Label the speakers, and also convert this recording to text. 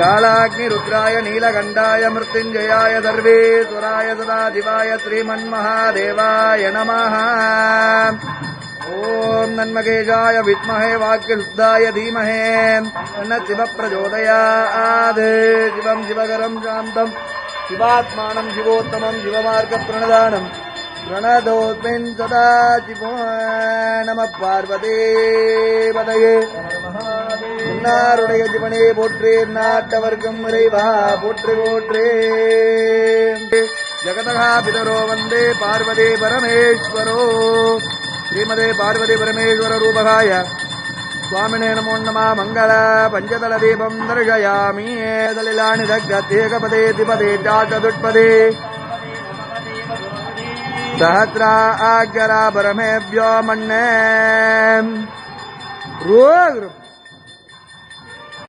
Speaker 1: कालाग्निरुद्राय नीलकण्ठाय मृत्युञ्जयाय सर्वेश्वराय सदाशिवाय श्रीमन्महादेवाय नमः ॐ नन्मकेशाय विद्महे वाक्यशुद्धाय धीमहे न शिवप्रचोदयात् शिवम् शिवकरम् शान्तम् शिवात्मानम् शिवोत्तमम् शिवमार्गप्रणदानम् प्रणतोऽस्मिन् सदा शिवो नमः पार्वते पदये முன்னாருடைய சிவனே போற்றே நாட்டவர்க்கம் இறைவா போற்றி போற்றே ஜகதகா பிதரோ வந்தே பார்வதே பரமேஸ்வரோ ஸ்ரீமதே பார்வதி பரமேஸ்வர ரூபகாய சுவாமினே நமோ நம மங்கள பஞ்சதல தீபம் தர்ஷயாமி ஏதலிலானி தக்கத்தேகபதே திபதே சாச்சதுட்பதே सहस्राग्रा परमेभ्यो मन्ने रोग